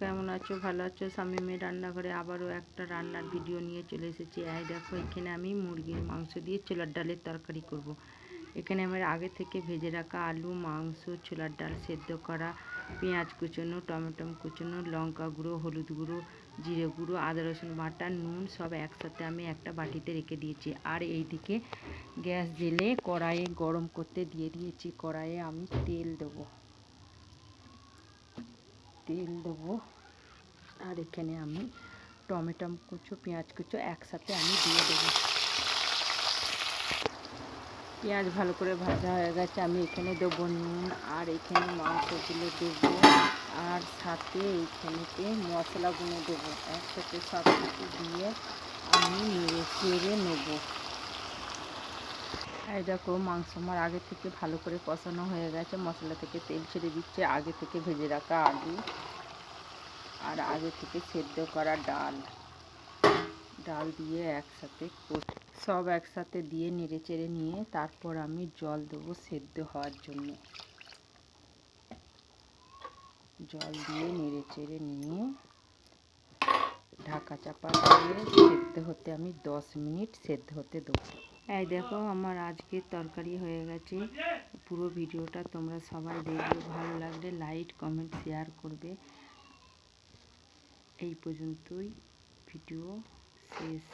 কেমন আছো? ভালো আছো? স্বামীমের রান্নাঘরে আবারও একটা রান্নার ভিডিও নিয়ে চলে এসেছি। এই দেখো, এখানে আমি মুরগির মাংস দিয়ে ছোলার ডালের তরকারি করব। এখানে আমার আগে থেকে ভেজে রাখা আলু, মাংস, ছোলার ডাল সেদ্ধ করা, পেঁয়াজ কুচোনো, টমেটো কুচোনো, লঙ্কা গুঁড়ো, হলুদ গুঁড়ো, জিরে গুঁড়ো, আদা, রসুন বাটা, নুন সব একসাথে আমি একটা বাটিতে রেখে দিয়েছি। আর এইদিকে গ্যাস জেলে কড়াইয়ে গরম করতে দিয়ে দিয়েছি। কড়াইয়ে আমি তেল দেবো। তেল দেবো। আর এখানে আমি টমেটো কুচো, পেঁয়াজ কুচো একসাথে আমি দিয়ে দেবো। পেঁয়াজ ভালো করে ভাজা হয়ে গেছে, আমি এখানে দেবো নুন আর এখানে মাংসগুলো দেবো। আর সাথে এইখানেতে মশলাগুলো দেবো। একসাথে সব কিছু দিয়ে আমি নেড়ে চেড়ে নেব। এই দেখো মাংস আমার আগে থেকে ভালো করে কষানো হয়ে গেছে। মশলা থেকে তেল ছেড়ে দিচ্ছে। আগে থেকে ভেজে রাখা আলু। আর আগে থেকে সেদ্ধ করা ডাল। ডাল দিয়ে একসাথে সব একসাথে দিয়ে নেড়ে চেড়ে নিয়ে তারপর আমি জল দেবো সেদ্ধ হওয়ার জন্য। জল দিয়ে নেড়ে চেড়ে নিয়ে ঢাকা চাপা দিয়ে সেদ্ধ হতে আমি দশ মিনিট সেদ্ধ হতে দেবো। এই দেখো আমার আজকে তরকারি হয়ে গেছে। পুরো ভিডিওটা তোমরা সবাই দেখবে, ভালো লাগলে লাইক, কমেন্ট, শেয়ার করবে। এই পর্যন্তই ভিডিও শেষ।